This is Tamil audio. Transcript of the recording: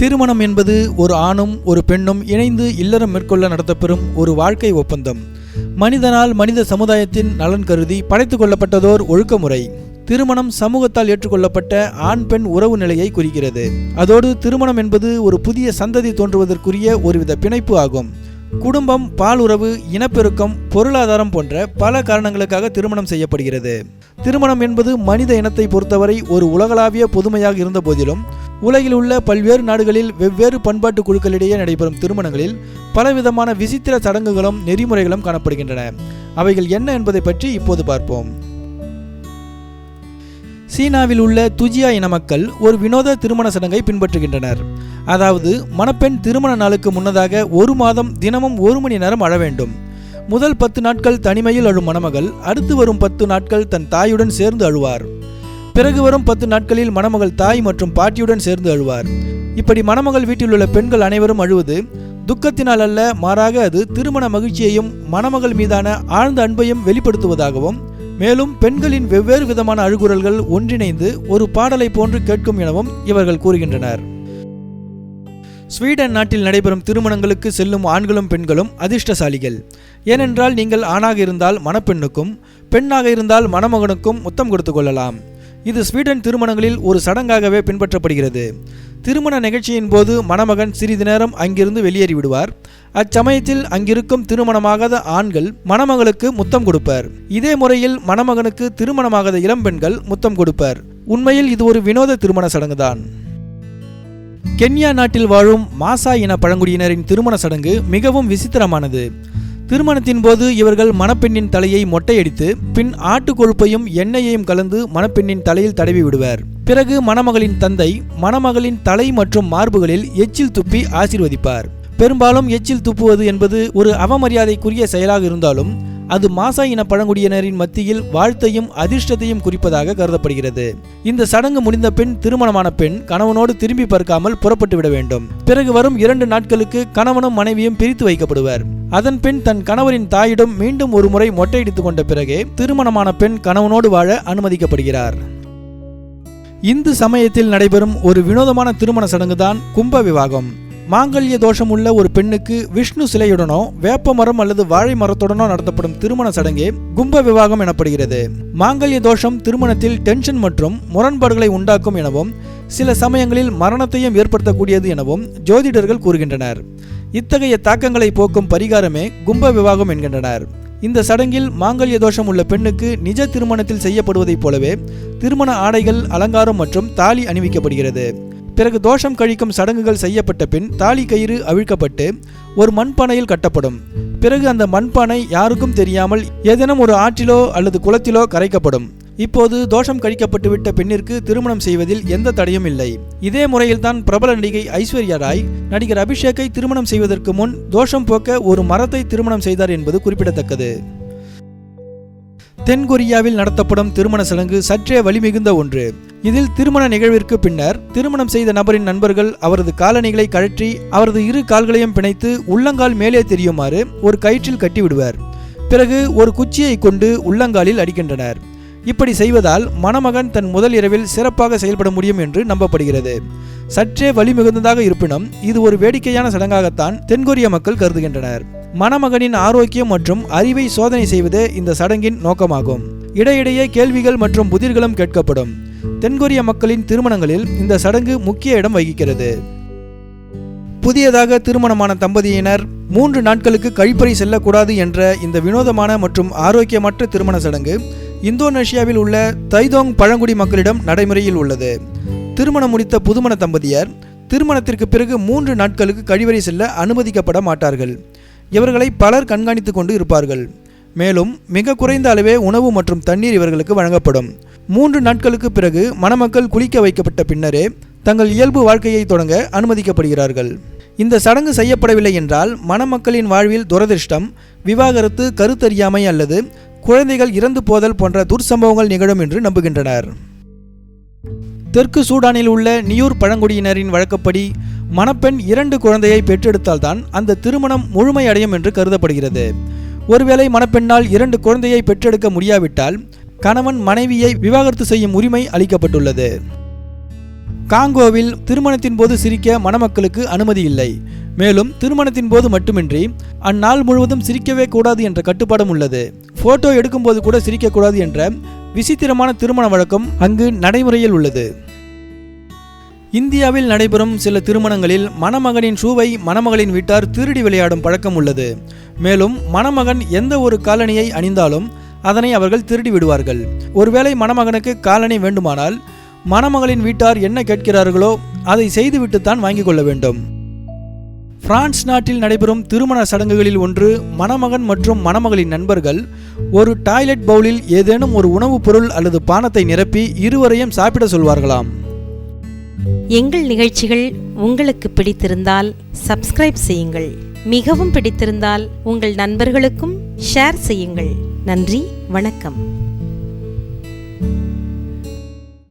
திருமணம் என்பது ஒரு ஆணும் ஒரு பெண்ணும் இணைந்து இல்லறம் மேற்கொள்ள நடத்தப்பெறும் ஒரு வாழ்க்கை ஒப்பந்தம். மனிதனால் மனித சமுதாயத்தின் நலன் கருதி படைத்துக் கொள்ளப்பட்டதோர் ஒழுக்கமுறை. திருமணம் சமூகத்தால் ஏற்றுக்கொள்ளப்பட்ட ஆண் பெண் உறவு நிலையை குறிக்கிறது. அதோடு திருமணம் என்பது ஒரு புதிய சந்ததி தோன்றுவதற்குரிய ஒருவித பிணைப்பு ஆகும். குடும்பம் பால் உறவு இனப்பெருக்கம் பொருளாதாரம் போன்ற பல காரணங்களுக்காக திருமணம் செய்யப்படுகிறது. திருமணம் என்பது மனித இனத்தை பொறுத்தவரை ஒரு உலகளாவிய பொதுமையாக இருந்த போதிலும் உலகில் உள்ள பல்வேறு நாடுகளில் வெவ்வேறு பண்பாட்டு குழுக்களிடையே நடைபெறும் திருமணங்களில் பலவிதமான விசித்திர சடங்குகளும் நெறிமுறைகளும் காணப்படுகின்றன. அவைகள் என்ன என்பதை பற்றி இப்போது பார்ப்போம். சீனாவில் உள்ள துஜியா இன மக்கள் ஒரு வினோத திருமண சடங்கை பின்பற்றுகின்றனர். அதாவது மணப்பெண் திருமண நாளுக்கு முன்னதாக ஒரு மாதம் தினமும் ஒரு மணி நேரம் அழ வேண்டும். முதல் பத்து நாட்கள் தனிமையில் அழும் மணமகள் அடுத்து வரும் பத்து நாட்கள் தன் தாயுடன் சேர்ந்து அழுவார். பிறகு வரும் பத்து நாட்களில் மணமகள் தாய் மற்றும் பாட்டியுடன் சேர்ந்து அழுவார். இப்படி மணமகள் வீட்டில் உள்ள பெண்கள் அனைவரும் அழுவது துக்கத்தினால் அல்ல மாறாக அது திருமண மகிழ்ச்சியையும் மணமகள் மீதான ஆழ்ந்த அன்பையும் வெளிப்படுத்துவதாகவும் மேலும் பெண்களின் வெவ்வேறு விதமான அழுகுரல்கள் ஒன்றிணைந்து ஒரு பாடலை போன்று கேட்கும் எனவும் இவர்கள் கூறுகின்றனர். ஸ்வீடன் நாட்டில் நடைபெறும் திருமணங்களுக்கு செல்லும் ஆண்களும் பெண்களும் அதிர்ஷ்டசாலிகள். ஏனென்றால் நீங்கள் ஆணாக இருந்தால் மணப்பெண்ணுக்கும் பெண்ணாக இருந்தால் மணமகனுக்கும் முத்தம் கொடுத்து கொள்ளலாம். இது ஸ்வீடன் திருமணங்களில் ஒரு சடங்காகவே பின்பற்றப்படுகிறது. திருமண நிகழ்ச்சியின் போது மணமகன் சிறிது நேரம் அங்கிருந்து வெளியேறி விடுவார். அச்சமயத்தில் அங்கிருக்கும் திருமணமாகாத ஆண்கள் மணமகளுக்கு முத்தம் கொடுப்பர். இதே முறையில் மணமகனுக்கு திருமணமாகாத இளம்பெண்கள் முத்தம் கொடுப்பர். உண்மையில் இது ஒரு வினோத திருமண சடங்குதான். கென்யா நாட்டில் வாழும் மாசா இன பழங்குடியினரின் திருமண சடங்கு மிகவும் விசித்திரமானது. திருமணத்தின் போது இவர்கள் மணப்பெண்ணின் தலையை மொட்டையடித்து பின் ஆட்டு கொழுப்பையும் எண்ணெயையும் கலந்து மணப்பெண்ணின் தலையில் தடவி விடுவர். பிறகு மணமகளின் தந்தை மணமகளின் தலை மற்றும் மார்புகளில் எச்சில் துப்பி ஆசிர்வதிப்பார். பெரும்பாலும் எச்சில் துப்புவது என்பது ஒரு அவமரியாதைக்குரிய செயலாக இருந்தாலும் அது மாசா இன பழங்குடியினரின் மத்தியில் வாழ்த்தையும் அதிர்ஷ்டத்தையும் குறிப்பதாக கருதப்படுகிறது. இந்த சடங்கு முடிந்த பின் திருமணமான பெண் கணவனோடு திரும்பி பார்க்காமல் புறப்பட்டு விட வேண்டும். பிறகு வரும் இரண்டு நாட்களுக்கு கணவனும் மனைவியும் பிரித்து வைக்கப்படுவர். அதன் பின் தன் கணவரின் தாயிடம் மீண்டும் ஒரு முறை மொட்டையடித்துக் கொண்ட பிறகே திருமணமான பெண் கணவனோடு வாழ அனுமதிக்கப்படுகிறார். இந்து சமயத்தில் நடைபெறும் ஒரு வினோதமான திருமண சடங்கு தான் கும்ப விவாகம். மாங்கல்ய தோஷம் உள்ள ஒரு பெண்ணுக்கு விஷ்ணு சிலையுடனோ வேப்ப மரம் அல்லது வாழை மரத்துடனோ நடத்தப்படும் திருமண சடங்கே கும்ப விவாகம் எனப்படுகிறது. மாங்கல்ய தோஷம் திருமணத்தில் டென்ஷன் மற்றும் முரண்பாடுகளை உண்டாக்கும் எனவும் சில சமயங்களில் மரணத்தையும் ஏற்படுத்தக்கூடியது எனவும் ஜோதிடர்கள் கூறுகின்றனர். இத்தகைய தாக்கங்களை போக்கும் பரிகாரமே கும்ப விவாகம் என்கின்றனர். இந்த சடங்கில் மாங்கல்ய தோஷம் உள்ள பெண்ணுக்கு நிஜ திருமணத்தில் செய்யப்படுவதைப் போலவே திருமண ஆடைகள் அலங்காரம் மற்றும் தாலி அணிவிக்கப்படுகிறது. பிறகு தோஷம் கழிக்கும் சடங்குகள் செய்யப்பட்ட பின் தாலி கயிறு அவிழ்க்கப்பட்டு ஒரு மண்பானையில் கட்டப்படும். பிறகு அந்த மண்பானை யாருக்கும் தெரியாமல் ஏதேனும் ஒரு ஆற்றிலோ அல்லது குளத்திலோ கரைக்கப்படும். இப்போது தோஷம் கழிக்கப்பட்டுவிட்ட பெண்ணிற்கு திருமணம் செய்வதில் எந்த தடையும் இல்லை. இதே முறையில்தான் பிரபல நடிகை ஐஸ்வர்யா ராய் நடிகர் அபிஷேக்கை திருமணம் செய்வதற்கு முன் தோஷம் போக்க ஒரு மரத்தை திருமணம் செய்தார் என்பது குறிப்பிடத்தக்கது. தென்கொரியாவில் நடத்தப்படும் திருமண சடங்கு சற்றே வலிமிகுந்த ஒன்று. இதில் திருமண நிகழ்விற்கு பின்னர் திருமணம் செய்த நபரின் நண்பர்கள் அவரது காலணிகளை கழற்றி அவரது இரு கால்களையும் பிணைத்து உள்ளங்கால் மேலே தெரியுமாறு ஒரு கயிற்றில் கட்டிவிடுவர். பிறகு ஒரு குச்சியை கொண்டு உள்ளங்காலில் அடிக்கின்றனர். இப்படி செய்வதால் மணமகன் தன் முதல் இரவில் சிறப்பாக செயல்பட முடியும் என்று நம்பப்படுகிறது. சற்றே வலிமிகுந்ததாக இருப்பினும் இது ஒரு வேடிக்கையான சடங்காகத்தான் தென்கொரிய மக்கள் கருதுகின்றனர். மணமகனின் ஆரோக்கியம் மற்றும் அறிவை சோதனை செய்வதே இந்த சடங்கின் நோக்கமாகும். இடையிடையே கேள்விகள் மற்றும் புதிர்களும் கேட்கப்படும். தென்கொரிய மக்களின் திருமணங்களில் இந்த சடங்கு முக்கிய இடம் வகிக்கிறது. புதியதாக திருமணமான தம்பதியினர் மூன்று நாட்களுக்கு கழிப்பறை செல்லக்கூடாது என்ற இந்த வினோதமான மற்றும் ஆரோக்கியமற்ற திருமண சடங்கு இந்தோனேஷியாவில் உள்ள தைதோங் பழங்குடி மக்களிடம் நடைமுறையில் உள்ளது. திருமணம் முடித்த புதுமண தம்பதியர் திருமணத்திற்கு பிறகு மூன்று நாட்களுக்கு கழிவறை செல்ல அனுமதிக்கப்பட மாட்டார்கள். இவர்களை பலர் கண்காணித்து கொண்டு இருப்பார்கள். மேலும் மிக குறைந்த அளவே உணவு மற்றும் தண்ணீர் இவர்களுக்கு வழங்கப்படும். மூன்று நாட்களுக்கு பிறகு மணமக்கள் குளிக்க வைக்கப்பட்ட பின்னரே தங்கள் இயல்பு வாழ்க்கையை தொடங்க அனுமதிக்கப்படுகிறார்கள். இந்த சடங்கு செய்யப்படவில்லை என்றால் மணமக்களின் வாழ்வில் துரதிர்ஷ்டம் விவாகரத்து கருத்தறியாமை அல்லது குழந்தைகள் இறந்து போதல் போன்ற துர்சம்பவங்கள் நிகழும் என்று நம்புகின்றனர். தெற்கு சூடானில் உள்ள நியூர் பழங்குடியினரின் வழக்கப்படி மணப்பெண் இரண்டு குழந்தையை பெற்றெடுத்தால்தான் அந்த திருமணம் முழுமையடையும் என்று கருதப்படுகிறது. ஒருவேளை மணப்பெண்ணால் இரண்டு குழந்தையை பெற்றெடுக்க முடியாவிட்டால் கணவன் மனைவியை விவாகரத்து செய்யும் உரிமை அளிக்கப்பட்டுள்ளது. காங்கோவில் திருமணத்தின் போது சிரிக்க மணமக்களுக்கு அனுமதி இல்லை. மேலும் திருமணத்தின் போது மட்டுமின்றி அந்நாள் முழுவதும் சிரிக்கவே கூடாது என்ற கட்டுப்பாடும் உள்ளது. போட்டோ எடுக்கும்போது கூட சிரிக்கக்கூடாது என்ற விசித்திரமான திருமண வழக்கம் அங்கு நடைமுறையில் உள்ளது. இந்தியாவில் நடைபெறும் சில திருமணங்களில் மணமகனின் ஷூவை மணமகளின் வீட்டார் திருடி விளையாடும் பழக்கம் உள்ளது. மேலும் மணமகன் எந்த ஒரு காலணியை அணிந்தாலும் அதனை அவர்கள் திருடி விடுவார்கள். ஒருவேளை மணமகனுக்கு காலணி வேண்டுமானால் மணமகளின் வீட்டார் என்ன கேட்கிறார்களோ அதை செய்துவிட்டுத்தான் வாங்கிக் கொள்ள வேண்டும். பிரான்ஸ் நாட்டில் நடைபெறும் திருமண சடங்குகளில் ஒன்று மணமகன் மற்றும் மணமகளின் நண்பர்கள் ஒரு டாய்லெட் பவுலில் ஏதேனும் ஒரு உணவுப் பொருள் அல்லது பானத்தை நிரப்பி இருவரையும் சாப்பிட சொல்வார்களாம். எங்கள் நிகழ்ச்சிகள் உங்களுக்கு பிடித்திருந்தால் சப்ஸ்கிரைப் செய்யுங்கள். மிகவும் பிடித்திருந்தால் உங்கள் நண்பர்களுக்கும் ஷேர் செய்யுங்கள். நன்றி வணக்கம்.